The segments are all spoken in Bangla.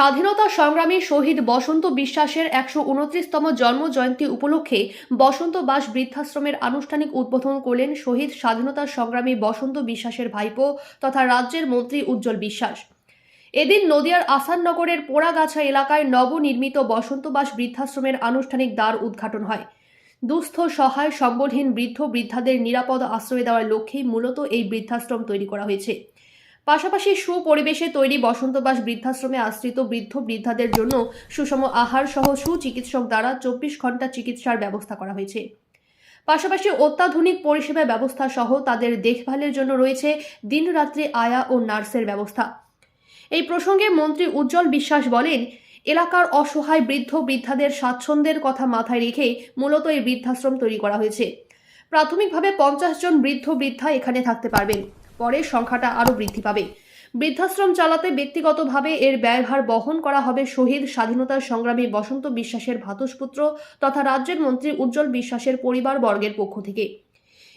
স্বাধীনতা সংগ্রামী শহীদ বসন্ত বিশ্বাসের একশো উনত্রিশতম জন্ম জয়ন্তী উপলক্ষে বসন্ত বাস বৃদ্ধাশ্রমের আনুষ্ঠানিক উদ্বোধন করলেন শহীদ স্বাধীনতা সংগ্রামী বসন্ত বিশ্বাসের ভাইপো তথা রাজ্যের মন্ত্রী উজ্জ্বল বিশ্বাস। এদিন নদিয়ার আসাননগরের পোড়াগাছা এলাকায় নবনির্মিত বসন্তবাস বৃদ্ধাশ্রমের আনুষ্ঠানিক দ্বার উদ্ঘাটন হয়। দুস্থ, সহায় সম্বলহীন বৃদ্ধ বৃদ্ধাদের নিরাপদ আশ্রয় দেওয়ার লক্ষ্যেই মূলত এই বৃদ্ধাশ্রম তৈরি করা হয়েছে। পাশাপাশি সুপরিবেশে তৈরি বসন্তবাস বৃদ্ধাশ্রমে আশ্রিত বৃদ্ধ বৃদ্ধাদের জন্য সুষম আহার সহ সুচিকিৎসক দ্বারা চব্বিশ ঘণ্টা চিকিৎসার ব্যবস্থা করা হয়েছে। পাশাপাশি অত্যাধুনিক পরিষেবা ব্যবস্থা সহ তাদের দেখভালের জন্য রয়েছে দিনরাত্রি আয়া ও নার্সের ব্যবস্থা। এই প্রসঙ্গে মন্ত্রী উজ্জ্বল বিশ্বাস বলেন, এলাকার অসহায় বৃদ্ধ বৃদ্ধাদের স্বাচ্ছন্দ্যের কথা মাথায় রেখে মূলত এই বৃদ্ধাশ্রম তৈরি করা হয়েছে। প্রাথমিকভাবে পঞ্চাশ জন বৃদ্ধ বৃদ্ধা এখানে থাকতে পারবেন। পরে সংখ্যাটা আরও বৃদ্ধি পাবে। বৃদ্ধাশ্রম চালাতে ব্যক্তিগতভাবে এর ব্যয়ভার বহন করা হবে শহীদ স্বাধীনতা সংগ্রামী বসন্ত বিশ্বাসের ভাতুষপুত্র তথা রাজ্যের মন্ত্রী উজ্জ্বল বিশ্বাসের পরিবার বর্গের পক্ষ থেকে।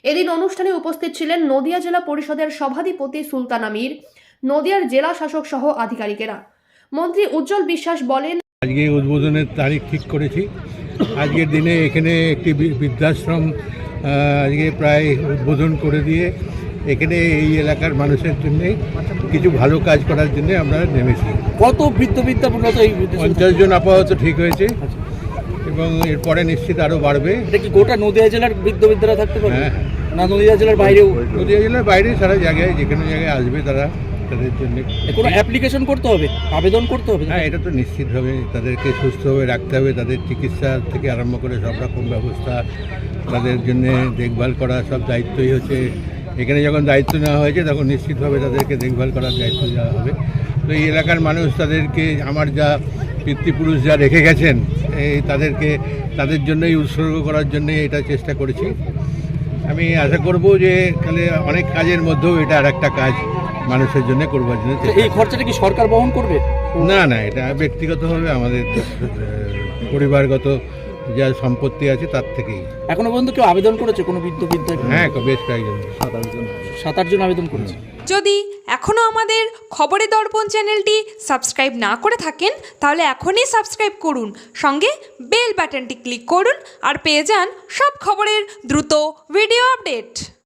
এদিন অনুষ্ঠানে উপস্থিত ছিলেন নদিয়া জেলা পরিষদের সভাধিপতি সুলতান আমির নদিয়ার জেলা শাসক সহ আধিকারিকেরা। মন্ত্রী উজ্জ্বল বিশ্বাস বলেন, আজকে উদ্বোধনের তারিখ ঠিক করেছি। আজকের দিনে এখানে একটি বৃদ্ধাশ্রম আজকে প্রায় উদ্বোধন করে দিয়ে এখানে এই এলাকার মানুষের জন্য কিছু ভালো কাজ করার জন্য আমরা নেমেছি। কত বৃদ্ধ বিদ্যা মূলত এই পঞ্চাশ জন আপাতত ঠিক হয়েছে। এবং এরপরে নিশ্চিত আরও বাড়বে। এটা কি গোটা নদীয়া জেলার বৃদ্ধ বিদ্যারা থাকতে পারে হ্যাঁ। না নদিয়া জেলার বাইরেও? নদীয়া জেলার বাইরে সারা জায়গায় যে কোনো জায়গায় আসবে তারা তাদের জন্য। কোনো অ্যাপ্লিকেশন করতে হবে? আবেদন করতে হবে? হ্যাঁ এটা তো নিশ্চিতভাবে তাদেরকে সুস্থভাবে রাখতে হবে। তাদের চিকিৎসা থেকে আরম্ভ করে সব রকম ব্যবস্থা তাদের জন্য দেখভাল করা সব দায়িত্বই হচ্ছে এখানে যখন দায়িত্ব নেওয়া হয়েছে তখন নিশ্চিতভাবে তাদেরকে দেখভাল করার দায়িত্ব দেওয়া হবে। তো এই এলাকার মানুষ তাদেরকে আমার যা পিতৃপুরুষ যা রেখে গেছেন এই তাদেরকে তাদের জন্যই উৎসর্গ করার জন্যই এটা চেষ্টা করেছি। আমি আশা করব যে তাহলে অনেক কাজের মধ্যেও এটা আর একটা কাজ মানুষের জন্য করবার জন্য এই খরচাটা কি সরকার বহন করবে? না না এটা ব্যক্তিগতভাবে আমাদের পরিবারগত যা সম্পত্তি আছে তার থেকেই। এখনও পর্যন্ত কেউ আবেদন করেছে কোনো বৃদ্ধ বিদ্যা হ্যাঁ বেশ কয়েকজন। সাত আটজন আবেদন করেছে। যদি এখনও আমাদের খবরের দর্পণ চ্যানেলটি সাবস্ক্রাইব না করে থাকেন তাহলে এখনই সাবস্ক্রাইব করুন। সঙ্গে বেল বাটনটি ক্লিক করুন আর পেয়ে যান সব খবরের দ্রুত ভিডিও আপডেট।